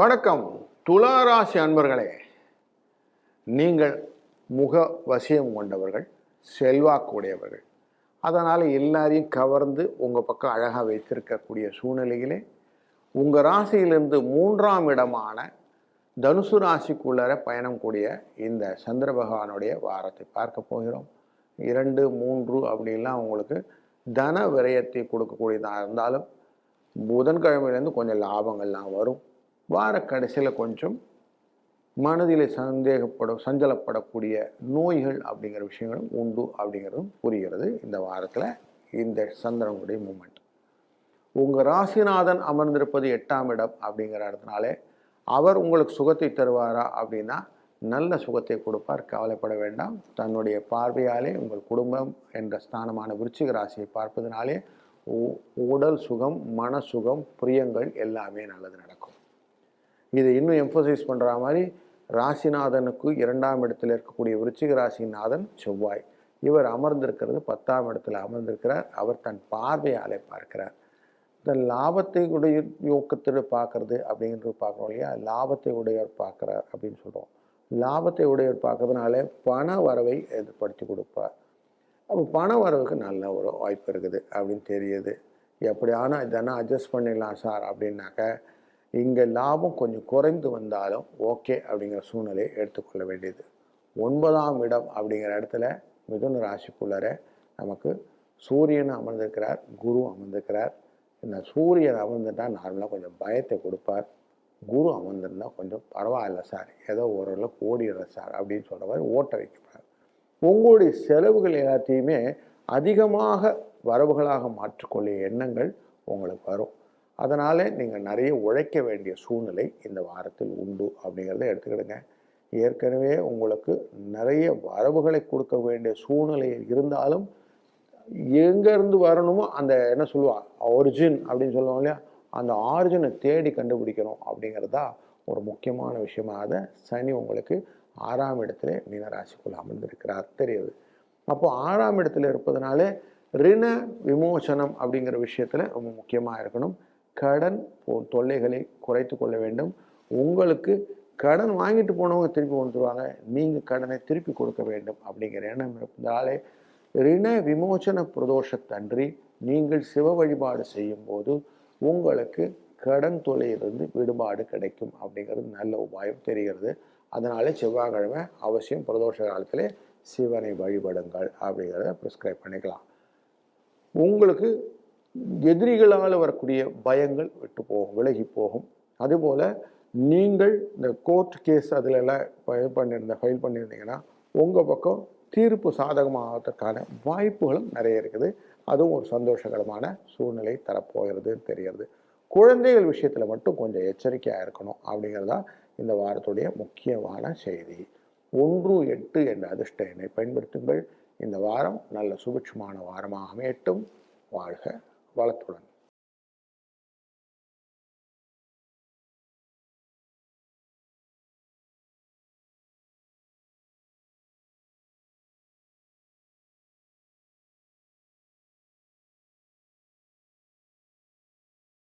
வணக்கம். துளாராசி அன்பர்களே நீங்கள் முக வசியம் கொண்டவர்கள் செல்வாக்குடையவர்கள். அதனால் எல்லாரையும் கவர்ந்து உங்கள் பக்கம் அழகாக வைத்திருக்கக்கூடிய சூழ்நிலையிலே உங்கள் ராசியிலிருந்து மூன்றாம் இடமான தனுசு ராசிக்குள்ளர பயணம் கூடிய இந்த சந்திர பகவானுடைய வாரத்தை பார்க்க போகிறோம். இரண்டு மூன்று அப்படிலாம் உங்களுக்கு தன விரயத்தை கொடுக்கக்கூடியதாக இருந்தாலும் புதன்கிழமையிலேருந்து கொஞ்சம் லாபங்கள்லாம் வரும். வார கடைசியில் கொஞ்சம் மனதில் சந்தேகப்படும் சஞ்சலப்படக்கூடிய நோய்கள் அப்படிங்கிற விஷயங்களும் உண்டு அப்படிங்கிறதும் புரிகிறது. இந்த வாரத்தில் இந்த சந்திரனுடைய மூமெண்ட் உங்கள் ராசிநாதன் அமர்ந்திருப்பது எட்டாம் இடம் அப்படிங்கிற இடத்துனாலே அவர் உங்களுக்கு சுகத்தை தருவாரா அப்படின்னா நல்ல சுகத்தை கொடுப்பார். கவலைப்பட வேண்டாம். தன்னுடைய பார்வையாலே உங்கள் குடும்பம் என்ற ஸ்தானமான விருச்சிக ராசியை பார்ப்பதனாலே உடல் சுகம் மன சுகம் பிரியங்கள் எல்லாமே நல்லது நடக்கும். இதை இன்னும் எம்பசைஸ் பண்ணுற மாதிரி ராசிநாதனுக்கு இரண்டாம் இடத்தில் இருக்கக்கூடிய விருச்சிக ராசிநாதன் செவ்வாய். இவர் அமர்ந்திருக்கிறது பத்தாம் இடத்துல அமர்ந்திருக்கிறார். அவர் தன் பார்வையாலே பார்க்கிறார். இந்த லாபத்தை உடைய யோக்கத்தில் பார்க்கறது அப்படின்றது பார்க்குறோம் இல்லையா? லாபத்தை உடையவர் பார்க்குறார் அப்படின்னு சொல்கிறோம் லாபத்தை உடையவர் பார்க்கறதுனால பண வரவை ஏற்படுத்தி கொடுப்பார். அப்போ பண வரவுக்கு நல்ல ஒரு வாய்ப்பு இருக்குது அப்படின்னு தெரியுது. எப்படியான இதெல்லாம் அட்ஜஸ்ட் பண்ணிடலாம் சார் அப்படின்னாக்க இங்கே லாபம் கொஞ்சம் குறைந்து வந்தாலும் ஓகே அப்படிங்கிற சூழ்நிலையை எடுத்துக்கொள்ள வேண்டியது. ஒன்பதாம் இடம் அப்படிங்கிற இடத்துல மிதுன ராசிக்குள்ளார நமக்கு சூரியன் அமர்ந்திருக்கிறார் குரு அமர்ந்திருக்கிறார். இந்த சூரியன் அமர்ந்துட்டால் நார்மலாக கொஞ்சம் பயத்தை கொடுப்பார். குரு அமர்ந்திருந்தா கொஞ்சம் பரவாயில்ல சார் ஏதோ ஓரளவு ஓடிடுற சார் அப்படின்னு சொல்கிற மாதிரி ஓட்ட வைக்கிறார் உங்களுடைய செலவுகள் எல்லாத்தையுமே அதிகமாக வரவுகளாக மாற்றிக்கொள்ளிய எண்ணங்கள் உங்களுக்கு வரும். அதனால் நீங்கள் நிறைய உழைக்க வேண்டிய சூழ்நிலை இந்த வாரத்தில் உண்டு அப்படிங்கிறத எடுத்துக்கிடுங்க. ஏற்கனவே உங்களுக்கு நிறைய வரவுகளை கொடுக்க வேண்டிய சூழ்நிலை இருந்தாலும் எங்கேருந்து வரணுமோ அந்த என்ன சொல்லுவாள் ஒரிஜின் அப்படின்னு சொல்லுவாங்க இல்லையா? அந்த ஆரிஜினை தேடி கண்டுபிடிக்கணும் அப்படிங்கிறதா ஒரு முக்கியமான விஷயமாக சனி உங்களுக்கு ஆறாம் இடத்துல மீனராசிக்குள் அமர்ந்திருக்கிறார். தெரியுது. அப்போ ஆறாம் இடத்துல இருப்பதனால ரிண விமோசனம் அப்படிங்கிற விஷயத்தில் ரொம்ப முக்கியமாக இருக்கணும். கடன் போ- தொல்லைகளை குறைத்து கொள்ள வேண்டும். உங்களுக்கு கடன் வாங்கிட்டு போனவங்க திருப்பி கொடுத்துருவாங்க நீங்கள் கடனை திருப்பி கொடுக்க வேண்டும் அப்படிங்கிற எண்ணம் இருந்தாலே ரிண விமோச்சன பிரதோஷத்தன்றி நீங்கள் சிவ வழிபாடு செய்யும்போது உங்களுக்கு கடன் தொல்லையிலிருந்து விடுபாடு கிடைக்கும் அப்படிங்கிறது நல்ல உபாயம் தெரிகிறது. அதனால செவ்வாய்க்கிழமை அவசியம் பிரதோஷ காலத்திலே சிவனை வழிபடுங்கள் அப்படிங்கிறத ப்ரிஸ்கிரைப் பண்ணிக்கலாம். உங்களுக்கு எதிரிகளால் வரக்கூடிய பயங்கள் விட்டு போகும் விலகி போகும். அதுபோல் நீங்கள் இந்த கோர்ட் கேஸ் அதிலெல்லாம் ஃபைல் பண்ணியிருந்த ஃபைல் பண்ணியிருந்தீங்கன்னா உங்கள் பக்கம் தீர்ப்பு சாதகமாகறதுக்கான வாய்ப்புகளும் நிறைய இருக்குது. அதுவும் ஒரு சந்தோஷகரமான சூழ்நிலை தரப்போகிறதுன்னு தெரிகிறது. குழந்தைகள் விஷயத்தில் மட்டும் கொஞ்சம் எச்சரிக்கையாக இருக்கணும் அப்படிங்கிறது தான் இந்த வாரத்துடைய முக்கியமான செய்தி. ஒன்று எட்டு என்ற அதிர்ஷ்ட எண்ணை பயன்படுத்துங்கள். இந்த வாரம் நல்ல சுபிட்சமான வாரமாக அமையட்டும். வாழ்க வளத்துடன்.